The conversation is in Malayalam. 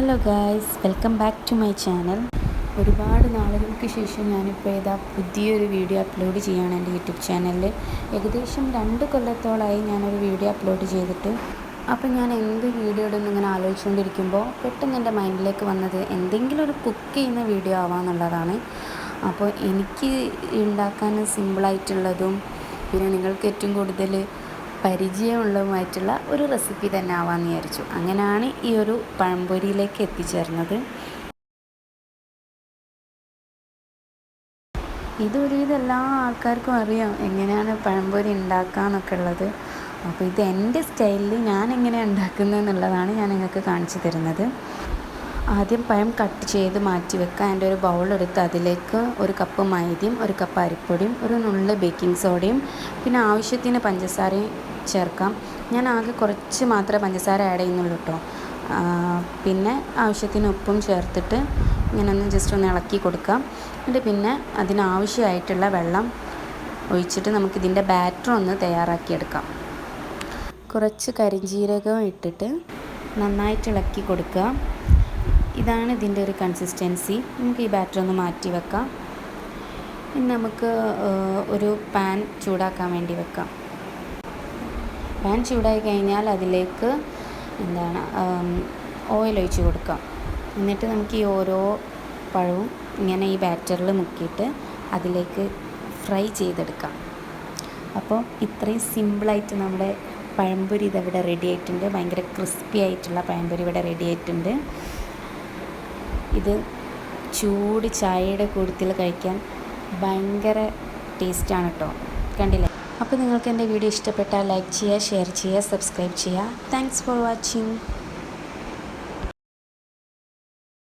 Hello guys welcome back to my channel ഒരുപാട് നാളുകൾക്ക് ശേഷം ഞാനിപ്പോൾ ഇതാ പുതിയൊരു വീഡിയോ അപ്ലോഡ് ചെയ്യുകയാണ് എന്റെ യൂട്യൂബ് ചാനലിൽ ഏകദേശം രണ്ട് കൊല്ലത്തോളമായി ഞാനൊരു വീഡിയോ അപ്ലോഡ് ചെയ്തിട്ട്. അപ്പോൾ ഞാൻ എന്ത് വീഡിയോ ഇടുന്നു ഇങ്ങനെ ആലോചിച്ചുകൊണ്ടിരിക്കുമ്പോൾ പെട്ടെന്ന് എന്റെ മൈൻഡിലേക്ക് വന്നത് എന്തെങ്കിലും ഒരു കുക്ക് ചെയ്യുന്ന വീഡിയോ ആവാമെന്നുള്ളതാണ് അപ്പോൾ എനിക്ക് ഉണ്ടാക്കാൻ സിമ്പിളായിട്ടുള്ളതും പിന്നെ നിങ്ങൾക്ക് ഏറ്റവും കൂടുതൽ പരിചയമുള്ളതുമായിട്ടുള്ള ഒരു റെസിപ്പി തന്നെ ആവാമെന്ന് വിചാരിച്ചു. അങ്ങനെയാണ് ഈ ഒരു പഴംപൊരിയിലേക്ക് എത്തിച്ചേർന്നത്. ഇതൊരുവിധം എല്ലാ ആൾക്കാർക്കും അറിയാം എങ്ങനെയാണ് പഴംപൊരി ഉണ്ടാക്കാന്നൊക്കെ ഉള്ളത്. അപ്പോൾ ഇത് എന്റെ സ്റ്റൈലിൽ ഞാൻ എങ്ങനെയാണ് ഉണ്ടാക്കുന്നത് എന്നുള്ളതാണ് ഞാൻ നിങ്ങൾക്ക് കാണിച്ചു തരുന്നത്. ആദ്യം പഴം കട്ട് ചെയ്ത് മാറ്റി വെക്കുക. അതിന്റെ ഒരു ബൗളെടുത്ത് അതിലേക്ക് ഒരു കപ്പ് മൈദയും ഒരു കപ്പ് അരിപ്പൊടിയും ഒരു നുള്ള് ബേക്കിംഗ് സോഡയും പിന്നെ ആവശ്യത്തിന് പഞ്ചസാരയും ചേർക്കാം. ഞാൻ ആകെ കുറച്ച് മാത്രമേ പഞ്ചസാര ആഡ് ചെയ്യുന്നുള്ളൂ കേട്ടോ പിന്നെ ആവശ്യത്തിന് ഉപ്പും ചേർത്തിട്ട് ഇങ്ങനെ ഒന്ന് ജസ്റ്റ് ഒന്ന് ഇളക്കി കൊടുക്കാം. എന്നിട്ട് പിന്നെ അതിനാവശ്യമായിട്ടുള്ള വെള്ളം ഒഴിച്ചിട്ട് നമുക്കിതിന്റെ ബാറ്റർ ഒന്ന് തയ്യാറാക്കിയെടുക്കാം കുറച്ച് കരിഞ്ജീരകം ഇട്ടിട്ട് നന്നായിട്ട് ഇളക്കി കൊടുക്കുക. ഇതാണ് ഇതിന്റെ ഒരു കൺസിസ്റ്റൻസി നമുക്ക് ഈ ബാറ്റർ ഒന്ന് മാറ്റി വെക്കാം. ഇനി നമുക്ക് ഒരു പാൻ ചൂടാക്കാൻ വേണ്ടി വെക്കാം. പാൻ ചൂടായി കഴിഞ്ഞാൽ അതിലേക്ക് എന്താണ് ഓയിൽ ഒഴിച്ച് കൊടുക്കാം. എന്നിട്ട് നമുക്ക് ഈ ഓരോ പഴവും ഇങ്ങനെ ഈ ബാറ്ററിൽ മുക്കിയിട്ട് അതിലേക്ക് ഫ്രൈ ചെയ്തെടുക്കാം. അപ്പോൾ ഇത്രയും സിമ്പിളായിട്ട് നമ്മുടെ പഴംപൊരി ഇതവിടെ റെഡി ആയിട്ടുണ്ട്. ഭയങ്കര ക്രിസ്പി ആയിട്ടുള്ള പഴംപൊരി ഇവിടെ റെഡി ആയിട്ടുണ്ട്. ഇത് ചൂട് ചായയുടെ കൂട്ടത്തിൽ കഴിക്കാൻ ഭയങ്കര ടേസ്റ്റാണ് കേട്ടോ കണ്ടില്ലേ? അപ്പോൾ നിങ്ങൾക്ക് എന്റെ വീഡിയോ ഇഷ്ടപ്പെട്ടാൽ ലൈക്ക് ചെയ്യുക ഷെയർ ചെയ്യുക സബ്സ്ക്രൈബ് ചെയ്യുക. Thanks for watching